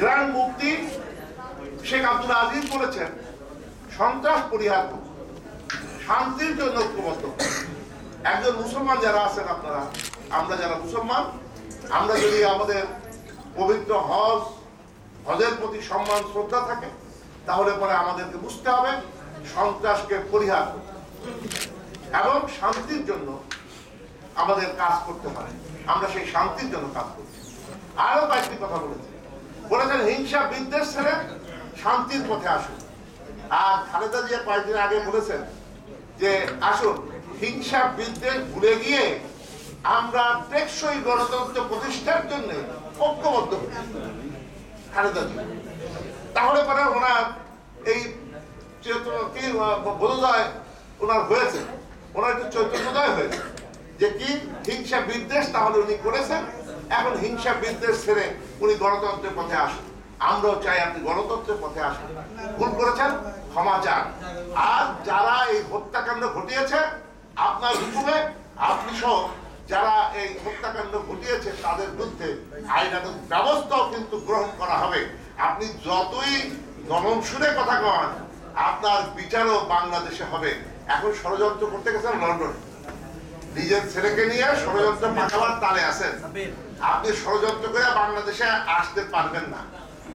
Grand মুফতি Sheikh Abdul Aziz বলেছেন, সন্ত্রাস পরিহার। শান্তির জন্য ঐক্যবদ্ধ একজন মুসলমান যারা আছেন আপনারা, আমরা যারা মুসলমান, আমরা যদি আমাদের পবিত্র হজ, হজের প্রতি সম্মান, শ্রদ্ধা থাকে, তাহলে পরে আমাদেরকে বুঝতে হবে সন্ত্রাসকে পরিহার এবং শান্তির জন্য আমাদের কাজ করতে হয় আমরা সেই শান্তির জন্য কাজ করছি। আরও কয়েকটি কথা বলেছি। বলেছেন, হিংসা বিদ্বেষ ছেড়ে শান্তির পথে আসুন। আর খালেদা জিয়া কয়েকদিন আগে বলেছেন যে, আসুন, হিংসা বিদ্বেষ ভুলে গিয়ে আমরা টেকসই গণতন্ত্র প্রতিষ্ঠার জন্য ঐক্যবদ্ধ খালেদা জিয়া। তাহলে পরে ওনার এই কি বোধোদয় ওনার হয়েছে। ওনার একটু চৈতন্যদয় হয়েছে যে, কি, হিংসা বিদ্বেষ তাহলে উনি করেছেন। এখন হিংসা বিদ্বেষ ছেড়ে উনি গণতন্ত্রের পথে আসুন। আমরাও চাই আপনি গণতন্ত্রের পথে আসুন। ভুল করেছেন, ক্ষমা চান। আর যারা এই হত্যাকাণ্ড ঘটিয়েছে, আপনার হুকুমে আপনি সহ যারা এই হত্যাকাণ্ড ঘটিয়েছে, তাদের বিরুদ্ধে আইনানুগ ব্যবস্থাও কিন্তু গ্রহণ করা হবে। আপনি যতই নরম সুরে কথা কন, আপনার বিচারও বাংলাদেশে হবে। এখন ষড়যন্ত্র করতে গেছেন লন্ডন। নিজের ছেলেকে নিয়ে ষড়যন্ত্র পাঠাবার তালে আছেন। আপনি ষড়যন্ত্র করে বাংলাদেশে আসতে পারবেন না।